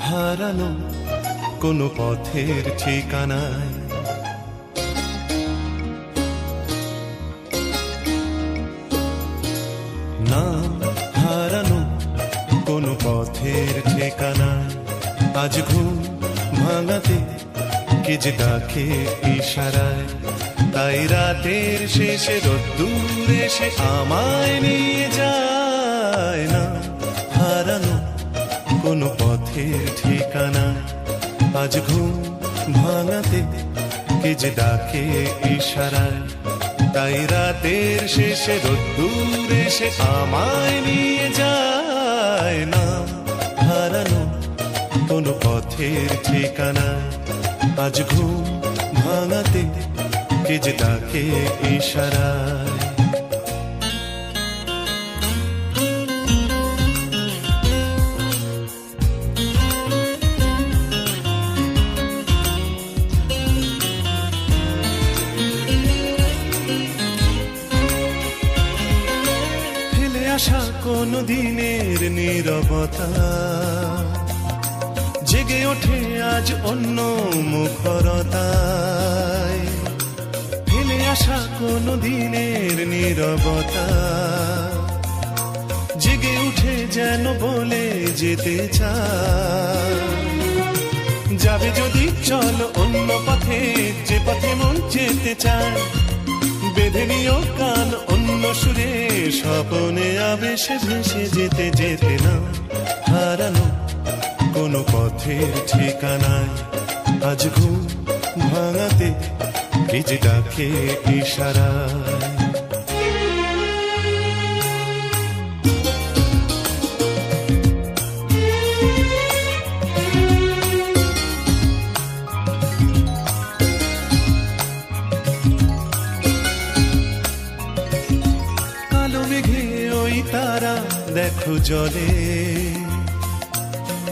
হারানো কোনো পথের ঠিকানায়। নাম হারানো কোনো পথের ঠিকানায়। আজ ঘুম ভাঙাতে কে যে ডাকে ইশারায়। তাই রাতের শেষে রোদ্দুর এসে আমায় নিয়ে যায়। পথের ঠিকানা। আজ ঘুম ভাঙাতে কে যে ডাকে ইশারায়। তাই রাতের শেষে রোদ্দুর এসে আমায় নিয়ে যায় না। হারানো কোনো পথের ঠিকানা আজ ঘুম ভাঙাতে কে যে ডাকে ইশারায়। আসা কোনো দিনের নিরবতা? জেগে ওঠে আজ অন্য মুখরতায়। ফেলে আসা কোনো দিনের নিরবতা? জেগে উঠে যেন বলে যেতে চায়। যাবে যদি চল অন্য পথে, যে পথে মন যেতে চায়। বেঁধে নিও কান স্বপনে আবেশে ভেসে যেতে যেতে না, হারানো কোনো পথের ঠিকানায়। আজ ঘুম ভাঙাতে যে ডাকে ইশারায়। ওই তারা দেখো জলে।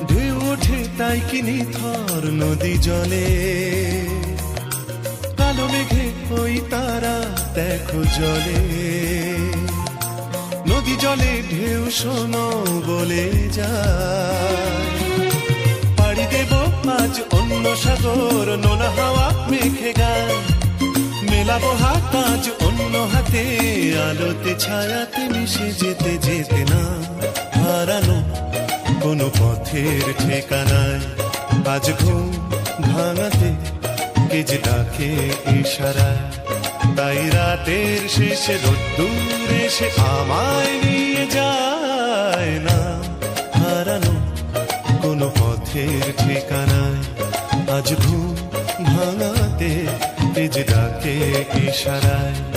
ঢেউ ওঠে তাই কি নিথর নদী জলে। কালো মেঘে ওই তারা দেখো জলে। নদী জলে ঢেউ শোনো বলে যায়। পাড়ি দেব আজ অন্য সাগর, নোনা হাওয়া মেঘে গায় মেলাবো হাত আজ অন্য হাতে, আলোতে, ছায়াতে মিশে যেতে যেতে না। হারানো কোনো পথের ঠিকানায় আজ ঘুম ভাঙাতে কে যে ডাকে তাই রাতের শেষে রোদ্দুর এসে আমায় নিয়ে যায় না। হারানো কোনো পথের ঠিকানায় আজ ঘুম ভাঙাতে তেজ ডাকে ইশারায়।